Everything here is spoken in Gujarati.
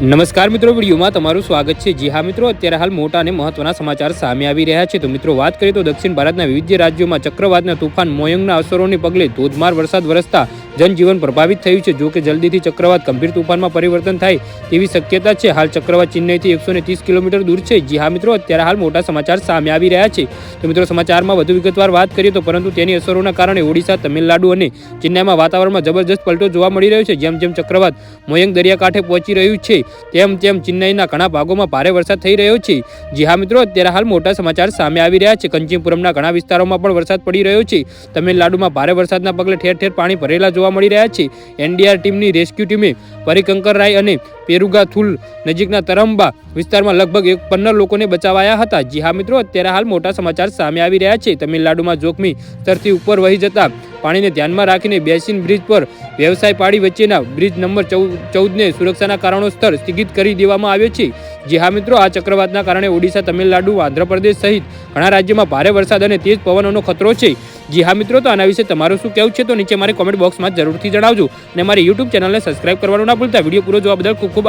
નમસ્કાર મિત્રો, વિડીયોમાં તમારું સ્વાગત છે. જી હા મિત્રો, અત્યારે હાલ મોટા અને મહત્વના સમાચાર સામે આવી રહ્યા છે. તો મિત્રો, વાત કરીએ તો દક્ષિણ ભારતના વિવિધ રાજ્યોમાં ચક્રવાતના તુફાન મોયંગના અસરોને પગલે ધોધમાર વરસાદ વરસતા જનજીવન પ્રભાવિત થયું છે. જો કે જલ્દીથી ચક્રવાત ગંભીર તુફાનમાં પરિવર્તન થાય તેવી શક્યતા છે. હાલ ચક્રવાત ચેન્નઈથી એકસો ત્રીસ કિલોમીટર દૂર છે. જી હા મિત્રો, અત્યારે હાલ મોટા સમાચાર સામે આવી રહ્યા છે. તો મિત્રો, સમાચારમાં વધુ વિગતવાર વાત કરીએ તો પરંતુ તેની અસરોના કારણે ઓડિશા, તમિલનાડુ અને ચેન્નાઈમાં વાતાવરણમાં જબરજસ્ત પલટો જોવા મળી રહ્યો છે. જેમ જેમ ચક્રવાત મોયંગ દરિયાકાંઠે પહોંચી રહ્યું છે, તેમ તેમ ચેન્નઈના ઘણા ભાગોમાં ભારે વરસાદ થઈ રહ્યો છે. જી હા મિત્રો, અત્યારે હાલ મોટા સમાચાર સામે આવી રહ્યા છે. કંચીપુરમના ઘણા વિસ્તારોમાં પણ વરસાદ પડી રહ્યો છે. તમિલનાડુમાં ભારે વરસાદના પગલે ઠેર ઠેર પાણી ભરેલા જોવા મળી રહ્યા છે. એનડીઆર ટીમની રેસ્ક્યુ ટીમે પરિકંકર રાય અને પેરુગા થુલ નજીકના તરંબા વિસ્તારમાં લગભગ એક પંદર લોકોને બચાવાયા હતા. જી હા મિત્રો, અત્યારે હાલ મોટા સમાચાર સામે આવી રહ્યા છે. તમિલનાડુમાં જોખમી સ્તરથી ઉપર વહી જતા પાણીને ધ્યાનમાં રાખીને બેસિન બ્રિજ પર વ્યવસાય પાડી વચ્ચેના બ્રિજ નંબર ચૌદ ચૌદને સુરક્ષાના કારણોસર સ્થગિત કરી દેવામાં આવ્યો છે. જી હા મિત્રો, આ ચક્રવાતના કારણે ઓડિશા, તમિલનાડુ, આંધ્રપ્રદેશ સહિત ઘણા રાજ્યોમાં ભારે વરસાદ અને તેજ પવનોનો ખતરો છે. જી હા મિત્રો, તો આના વિશે તમારું શું કહેવું છે તો નીચે મારી કોમેન્ટ બોક્સમાં જરૂરથી જણાવજો અને મારી યુટ્યુબ ચેનલને સબસ્ક્રાઇબ કરવાનું ના ભૂલતા વીડિયો પૂરો જોવા બદલ ખૂબ ખૂબ.